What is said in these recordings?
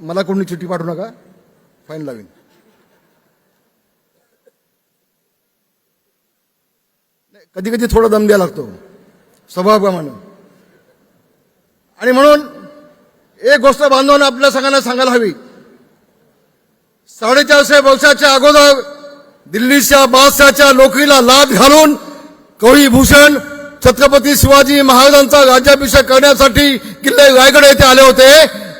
मला कोणी चिठ्ठी पाठवू नका. फाईन लावीन कधी कधी थोडा दम द्यावा लागतो. स्वभावप्रमाणे. आणि म्हणून एक गोष्ट बांधवांना आपल्या सगळ्यांना सांगायला हवी. साडेचारशे वर्षाच्या अगोदर दिल्लीच्या बादशाच्या लोकरीला लाद घालून कवी भूषण छत्रपती शिवाजी महाराजांचा राज्याभिषेक करण्यासाठी किल्ले रायगड येथे आले होते.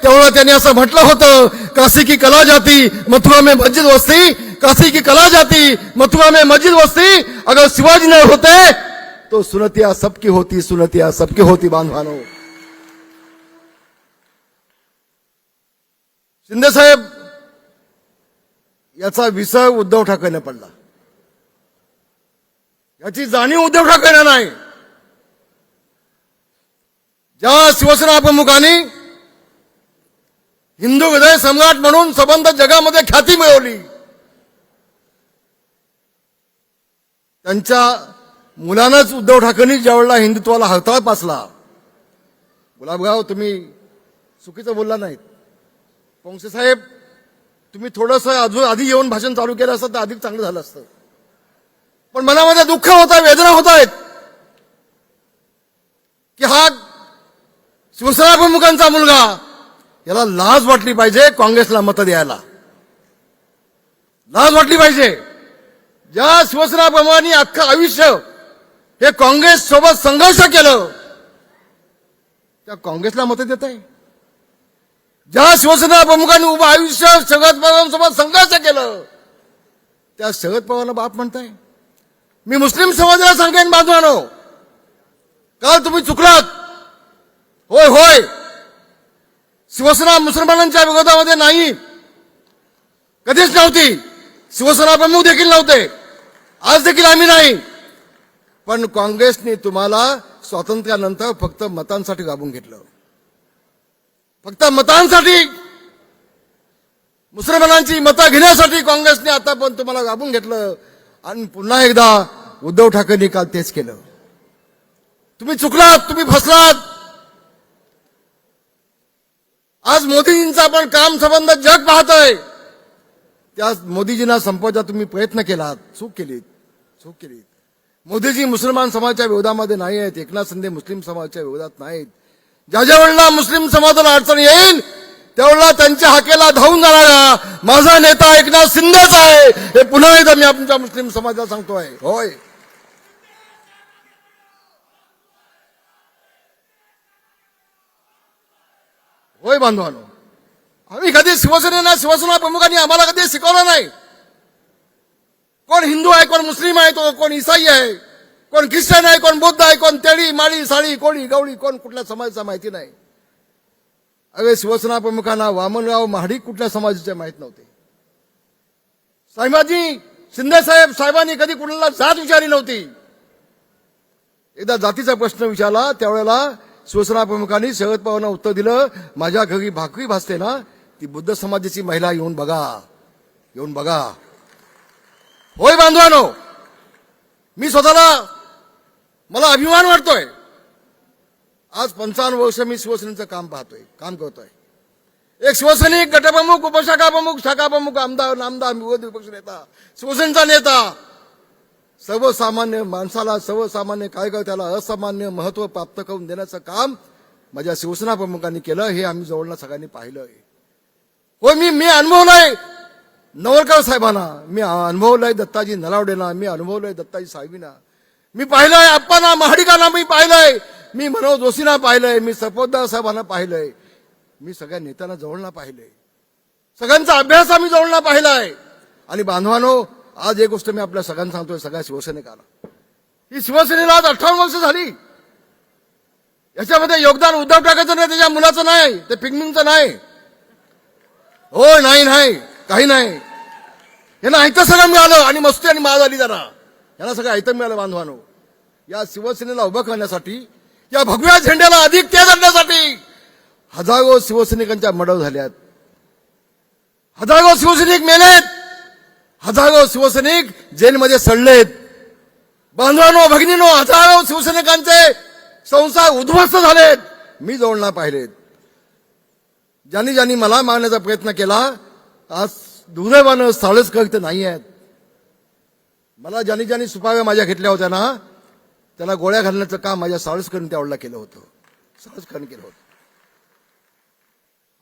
तेव्हा त्यांनी असं म्हटलं होतं काशी की कला जाती मथुरा में मस्जिद वस्ती काशी की कला जाती मथुरा में मस्जिद वस्ती अगर शिवाजी नहीं होते तो सुनतिया सबकी होती सुनतिया सबकी होती बांधवानो. शिंदे साहेब याचा विसर उद्धव ठाकरेने पडला. याची जाणीव उद्धव ठाकरेंना नाही. ज्या शिवसेना प्रमुखांनी हिंदू हृदय सम्राट म्हणून संबंध जगामध्ये ख्याती मिळवली. त्यांच्या मुलानंच उद्धव ठाकरेंनी ज्यावेळेला हिंदुत्वाला हरताळ पासला गुलाबराव तुम्ही चुकीचं बोलला नाहीत. पोंगसे साहेब तुम्ही थोडंसं अजून आधी येऊन भाषण चालू केलं असतं तर अधिक चांगलं झालं असतं. पण मनामध्ये दुःख होत आहे वेदना होत आहेत की हा शिवसेना प्रमुखांचा मुलगा याला लाज वाटली पाहिजे काँग्रेसला मतं द्यायला. लाज वाटली पाहिजे. ज्या शिवसेनाप्रमाणे अख्खं आयुष्य हे काँग्रेस सोबत संघर्ष केलं त्या काँग्रेसला मतं देत आहे. ज्या शिवसेना प्रमुखांनी उभं आयुष्य शरद पवारांसोबत संघर्ष केलं त्या शरद पवारला बाप म्हणताय. मी मुस्लिम समाजाला सांगेन बांधवानो. काल तुम्ही चुकलात. होय होय. शिवसेना मुसलमानांच्या विरोधामध्ये नाही. कधीच नव्हती. शिवसेना प्रमुख देखील नव्हते. आज देखील आम्ही नाही. पण काँग्रेसने तुम्हाला स्वातंत्र्यानंतर फक्त मतांसाठी राबून घेतलं. फक्त मतांसाठी मुसलमानांची मतं घेण्यासाठी काँग्रेसने आता पण तुम्हाला राबून घेतलं. आणि पुन्हा एकदा उद्धव ठाकरेंनी काल तेच केलं. तुम्ही चुकलात तुम्ही फसलात. आज मोदीजींचा पण काम संबंध जग पाहतोय. त्या मोदीजींना संपवायचा तुम्ही प्रयत्न केलात. चूक केलीत. चूक केलीत. मोदीजी मुसलमान समाजाच्या विरोधामध्ये नाही आहेत. एकनाथ शिंदे मुस्लिम समाजाच्या विरोधात नाहीत. ज्या ज्या वेळेला मुस्लिम समाजाला अडचण येईल त्यावेळेला त्यांच्या हाकेला धावून जाणारा माझा नेता एकनाथ शिंदेच आहे. हे पुन्हा एकदा मी आमच्या मुस्लिम समाजाला सांगतोय. होय. होय बांधवानो. आम्ही कधी शिवसेनेना शिवसेना प्रमुखांनी आम्हाला कधी शिकवलं नाही. कोण हिंदू आहे कोण मुस्लिम आहे तो कोण इसाई आहे कोण ख्रिश्चन आहे कोण बौद्ध आहे कोण तेडी माळी साळी कोळी गवळी कोण कुठल्या समाजाचा माहिती नाही. अरे शिवसेना प्रमुखांना वामनराव महाडिक कुठल्या समाजाचे माहीत नव्हते. साहेबाजी शिंदे साहेब साहेबांनी कधी कुणाला जात विचारली नव्हती. एकदा जातीचा प्रश्न विचारला त्यावेळेला शिवसेना प्रमुखांनी शरद पवारांना उत्तर दिलं. माझ्या घरी भाकरी भासते ना ती बुद्ध समाजाची महिला येऊन बघा. येऊन बघा. होय बांधवानो मी स्वतःला मला अभिमान वाटतोय. आज पंचावन्न वर्ष मी शिवसेनेचं काम पाहतोय काम करतोय. एक शिवसैनिक गटप्रमुख उपशाखा प्रमुख शाखा प्रमुख आमदार नामदार विरोधी पक्ष नेता शिवसेनेचा नेता सर्वसामान्य माणसाला सर्वसामान्य कार्यकर्त्याला असामान्य महत्त्व प्राप्त करून देण्याचं काम माझ्या शिवसेना प्रमुखांनी केलं हे आम्ही जवळला सगळ्यांनी पाहिलंय. हो मी मी अनुभवलंय. नवरकर साहेबांना मी अनुभवलंय दत्ताजी नलावडेना मी अनुभवलंय दत्ताजी साहेबीना. मी पाहिलंय अप्पांना महाडिकांना मी पाहिलंय. मी मनोज जोशींना पाहिलंय मी सपोतदार साहेबांना पाहिलंय. मी सगळ्या नेत्यांना जवळना पाहिलंय. सगळ्यांचा अभ्यास आम्ही जवळना पाहिलाय. आणि बांधवानो आज एक गोष्ट मी आपल्या सगळ्यांना सांगतोय सगळ्या शिवसैनिकाला ही शिवसेनेला आज अठ्ठावन्न वर्ष झाली. याच्यामध्ये योगदान उद्धव ठाकरेचं नाही त्याच्या मुलाचं नाही ते पिंगमिंगचं नाही. हो नाही नाही काही नाही. यांना ऐकतं सगळं मिळालं आणि मस्ती आणि माळ झाली जरा. यांना सगळं ऐकतं मिळालं बांधवानो. या शिवसेनेला उभं करण्यासाठी या भगव्या झेंड्याला अधिक तेज आणण्यासाठी हजारो शिवसैनिकांच्या मडव झाल्यात. हजारो शिवसैनिक मेलेत. हजारो शिवसैनिक जेलमध्ये सडलेत. बांधवानो भगिनीनो हजारो शिवसैनिकांचे संसार उद्ध्वस्त झालेत. मी जवळला पाहिलेत. ज्यांनी ज्यांनी मला मारण्याचा प्रयत्न केला आज दुर्दैवानं साळच इथं नाही आहेत. मला ज्यांनी ज्यांनी सुपाव्या माझ्या घेतल्या होत्या ना त्याला गोळ्या घालण्याचं काम माझ्या साळसकरण त्यावेळेला केलं होतं. साळसकरण केलं होतं.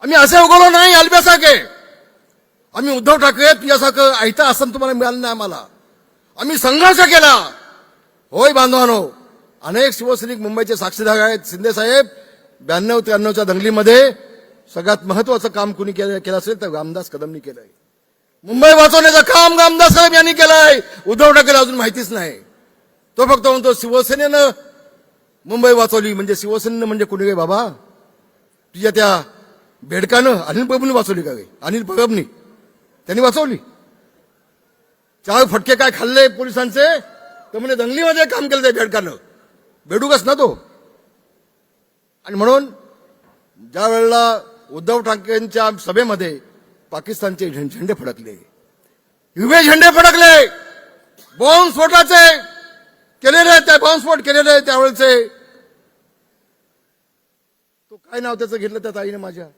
आम्ही असे उगवलो नाही अल्ब्यासारखे आम्ही उद्धव ठाकरे तुझ्यासारखं ऐता आसन तुम्हाला मिळालं नाही आम्हाला. आम्ही संघर्ष केला. होय बांधवानो अनेक शिवसैनिक मुंबईचे साक्षीदार आहेत. शिंदे साहेब ब्याण्णव त्र्याण्णवच्या दंगलीमध्ये सगळ्यात महत्वाचं काम कुणी केलं केलं असेल तर रामदास कदमनी केलंय. मुंबई वाचवण्याचं काम रामदास कदम यांनी केलंय. उद्धव ठाकरे अजून माहितीच नाही. तो फक्त म्हणतो शिवसेनेनं मुंबई वाचवली. म्हणजे शिवसेनेनं म्हणजे कुणी काय बाबा? तुझ्या त्या बेडकानं अनिल प्रभूंनी वाचवली का गे अनिल प्रभूंनी त्यांनी वाचवली. चार फटके काय खाल्ले पोलिसांचे? तर म्हणजे दंगलीमध्ये काम केलं त्या बेडकानं. बेडूकच ना तो. आणि म्हणून ज्या वेळेला उद्धव ठाकरेंच्या सभेमध्ये पाकिस्तानचे झें- झेंडे फडकले. हिरवे झेंडे फडकले. बॉम्बस्फोटाचे केलेले त्या बॉम्बस्फोट केलेले त्यावेळेचे. तो काय नाव त्याचं घेतलं त्या ताईने माझ्या?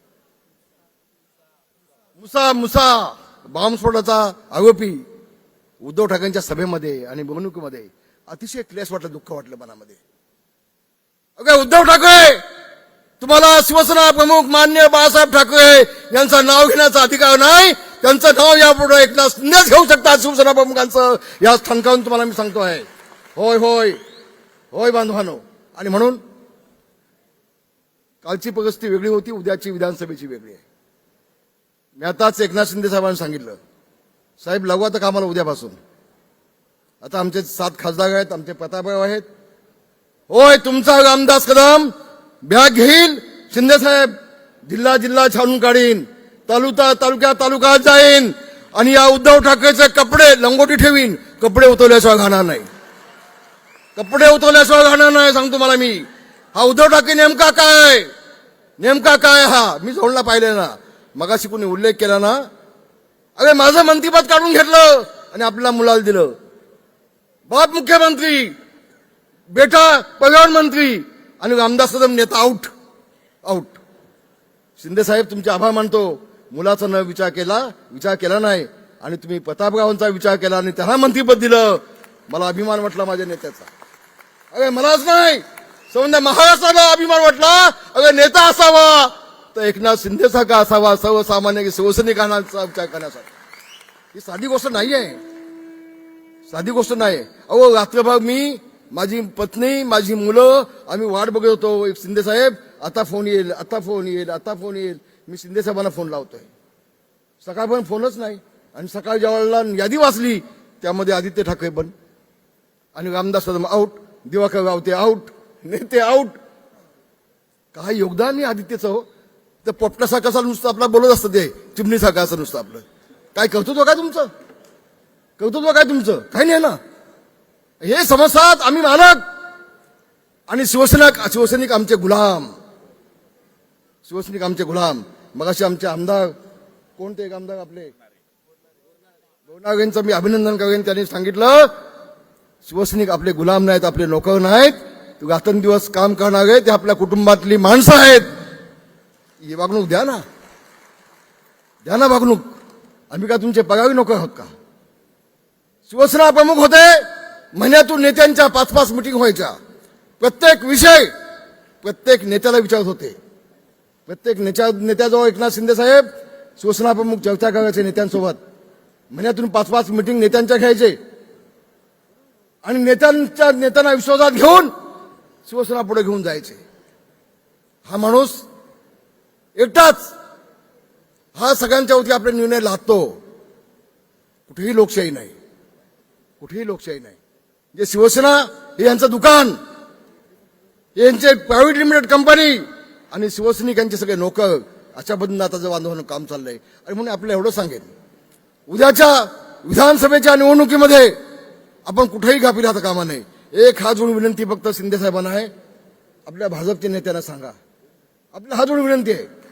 मुसा मुसा. बॉम्बस्फोटाचा आरोपी उद्धव ठाकरेंच्या सभेमध्ये आणि निवडणुकीमध्ये अतिशय क्लेश वाटलं दुःख वाटलं मनामध्ये. अगं उद्धव ठाकरे! तुम्हाला शिवसेना प्रमुख मान्य बाळासाहेब ठाकरे यांचं नाव घेण्याचा अधिकार नाही. त्यांचं नाव यापुढे एकनाथ शिंदेच घेऊ शकतात शिवसेना प्रमुखांचं. या ठणकावून तुम्हाला मी सांगतो आहे. होय होय. होय बांधवानो. आणि म्हणून कालची परिस्थिती वेगळी होती उद्याची विधानसभेची वेगळी आहे. मी आताच एकनाथ शिंदे साहेबांनी सांगितलं साहेब लागू आता कामाला उद्यापासून. आता आमचे सात खासदार आहेत आमचे प्रतापराव आहेत. होय तुमचा रामदास कदम बॅग घेईल. शिंदे साहेब जिल्हा जिल्हा छानून काढीन. तालुका तालुक्या तालुक्यात जाईन. आणि या उद्धव ठाकरेचे कपडे लंगोटी ठेवीन. कपडे उतरल्याशिवाय घाणार नाही. कपडे उतरल्याशिवाय घाणार नाही सांगतो मला मी. हा उद्धव ठाकरे नेमका काय? नेमका काय हा? मी जोडला पाहिले ना. मगाशी कोणी उल्लेख केला ना अरे माझं मंत्रीपद काढून घेतलं आणि आपल्या मुलाला दिलं. बाप मुख्यमंत्री बेटा प्रधानमंत्री आणि रामदास कदम नेता आऊट आऊट शिंदे साहेब तुमचे आभार मानतो. मुलाचा न विचार केला विचार केला नाही आणि तुम्ही प्रतापरावांचा विचार केला आणि त्यांना मंत्रीपद दिलं. मला अभिमान वाटला माझ्या नेत्याचा. अरे मलाच नाही. समजा महाराष्ट्राला अभिमान वाटला. अरे नेता असावा. एकनाथ शिंदेसारखा असावा सर्वसामान्य शिवसैनिकांचा विचार करण्यासाठी. ही साधी गोष्ट नाही आहे साधी गोष्ट नाही अहो रात्रभर मी माझी पत्नी माझी मुलं आम्ही वाट बघत होतो एक शिंदे साहेब आता फोन येईल आता फोन येईल आता फोन येईल. मी शिंदे साहेबांना फोन लावतोय. सकाळपर्यंत फोनच नाही. आणि सकाळ ज्या वेळेला यादी वाचली त्यामध्ये आदित्य ठाकरे पण. आणि रामदास कदम आऊट दिवाकर रावते आऊट नेते आऊट काय योगदान नाही आदित्यचं हो? तर पोपटासा कसा नुसतं आपला बोलत असतं ते. चिमणीसारखं असं नुसतं आपलं. काय कर्तृत्व काय तुमचं? कर्तृत्व काय तुमचं? काही नाही ना. हे समजतात आम्ही मालक. आणि शिवसेना शिवसैनिक आमचे गुलाम. शिवसैनिक आमचे गुलाम. मगाशी आमचे आमदार. कोणते एक आमदार आपले? गोनागेंचं मी अभिनंदन करेन. त्यांनी सांगितलं शिवसैनिक आपले गुलाम नाहीत आपले नोकर नाहीत. रात्रंदिवस काम करणारे ते आपल्या कुटुंबातली माणसं आहेत. ही वागणूक द्या ना. द्या ना वागणूक. आम्ही का तुमचे बघावी नको आहोत का? शिवसेना प्रमुख होते महिन्यातून नेत्यांच्या पाच पाच मिटिंग व्हायच्या. प्रत्येक विषय प्रत्येक नेत्याला विचारत होते. प्रत्येक नेत्या नेत्याजवळ एकनाथ शिंदे साहेब शिवसेना प्रमुख चर्चा करायचे नेत्यांसोबत. महिन्यातून पाच पाच मिटिंग नेत्यांच्या घ्यायचे. आणि नेत्यांच्या नेत्यांना विश्वासात घेऊन शिवसेना पुढे घेऊन जायचे. हा माणूस एकटाच हा सगळ्यांच्या वरती आपले निर्णय लादतो. कुठेही लोकशाही नाही. कुठेही लोकशाही नाही. जे शिवसेना हे यांचं दुकान हे यांचे प्रायव्हेट लिमिटेड कंपनी आणि शिवसैनिक यांचे सगळे नोकर अशा पद्धतीनं आता बांधवानं काम चाललंय. आणि म्हणून आपल्याला एवढं सांगेन उद्याच्या विधानसभेच्या निवडणुकीमध्ये आपण कुठेही गाफी राहता कामा नये. एक हा जोडून विनंती फक्त शिंदे साहेबांना आहे. आपल्या भाजपच्या नेत्यांना सांगा. आपल्या हा जोडून विनंती आहे.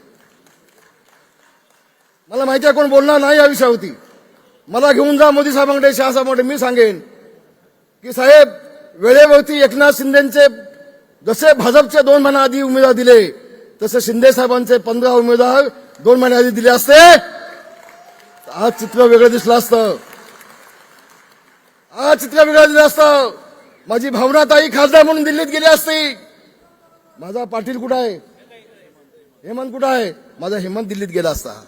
मला माहिती आहे कोण बोलणार नाही या विषयावरती. मला घेऊन जा मोदी साहेबांकडे शहासाहेबांकडे मी सांगेन. की साहेब वेळेवरती एकनाथ शिंदेचे जसे भाजपचे दोन महिन्याआधी उमेदवार दिले तसे शिंदे साहेबांचे पंधरा उमेदवार दोन महिन्याआधी दिले असते. आज चित्र वेगळं दिसलं असतं. आज चित्र वेगळं दिलं असतं. माझी भावना ताई खासदार म्हणून दिल्लीत गेली असती. माझा पाटील कुठं आहे? हेमंत कुठं आहे? माझा हेमंत दिल्लीत गेला असता.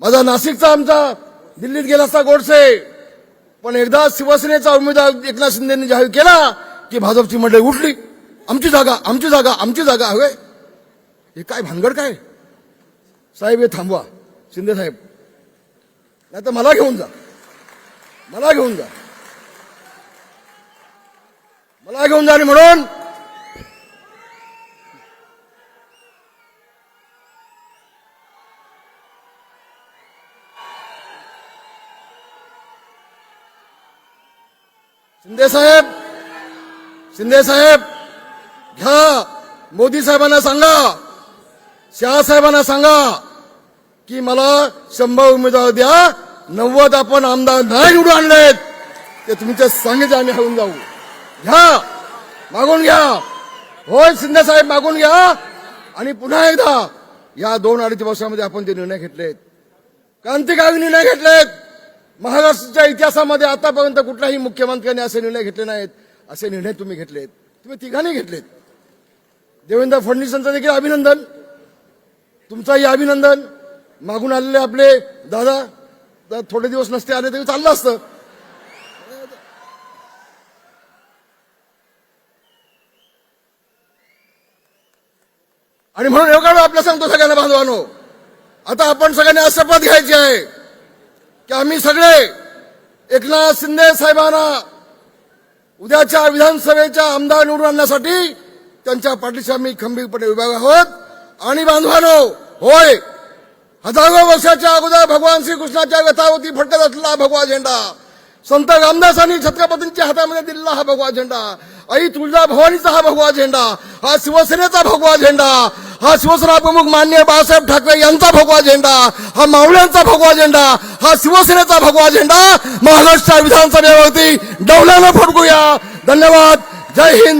माझा नाशिकचा आमचा दिल्लीत गेला असता गोडसे. पण एकदा शिवसेनेचा उमेदवार एकनाथ शिंदेने जाहीर केला की भाजपची मंडळी उठली. आमची जागा आमची जागा आमची जागा हवे. हे काय भानगड काय? साहेब हे थांबवा. शिंदे साहेब. नाही तर मला घेऊन जा. मला घेऊन जा. मला घेऊन जा आणि म्हणून शिंदे साहेब शिंदे साहेब घ्या. मोदी साहेबांना सांगा शहा साहेबांना सांगा की मला शंभर उमेदवार द्या नव्वद आपण आमदार नाही निवडून आणलेत ते तुमच्या सांगितलं आम्ही हरून जाऊ. घ्या. मागून घ्या. होय शिंदे साहेब मागून घ्या. आणि पुन्हा एकदा या दोन अडीच वर्षामध्ये आपण ते निर्णय घेतलेत क्रांतिकारी निर्णय घेतलेत महाराष्ट्राच्या इतिहासामध्ये आतापर्यंत कुठल्याही मुख्यमंत्र्यांनी असे निर्णय घेतले नाहीत. असे निर्णय तुम्ही घेतलेत. तुम्ही तिघांनी घेतलेत. देवेंद्र फडणवीसांचं देखील अभिनंदन. तुमचंही अभिनंदन. मागून आलेले आपले दादा थोडे दिवस नसते आले तरी चाललं असतं. आणि म्हणून एवढा आपल्या सांगतो सगळ्यांना बांधवानो. आता आपण सगळ्यांनी आज शपथ घ्यायची आहे. की आम्ही सगळे एकनाथ शिंदे साहेबांना उद्याच्या विधानसभेच्या आमदार निवडून आणण्यासाठी त्यांच्या पाठीशी आम्ही खंबीरपणे उभे आहोत. आणि बांधवानो होय हजारो वर्षाच्या अगोदर भगवान श्रीकृष्णाच्या व्यथावती फटकत असलेला भगवा झेंडा. संत रामदासांनी छत्रपतींच्या हातामध्ये दिलेला हा भगवा झेंडा. आई तुळजा भवानीचा हा भगवा झेंडा. हा शिवसेनेचा भगवा झेंडा. हा शिवसेना प्रमुख मान्य बाळासाहेब ठाकरे यांचा भगवा झेंडा. हा मावळ्यांचा भगवा झेंडा. हा शिवसेनेचा भगवा झेंडा. महाराष्ट्र विधानसभेवरती डौल्यानं फडकूया. धन्यवाद. जय हिंद.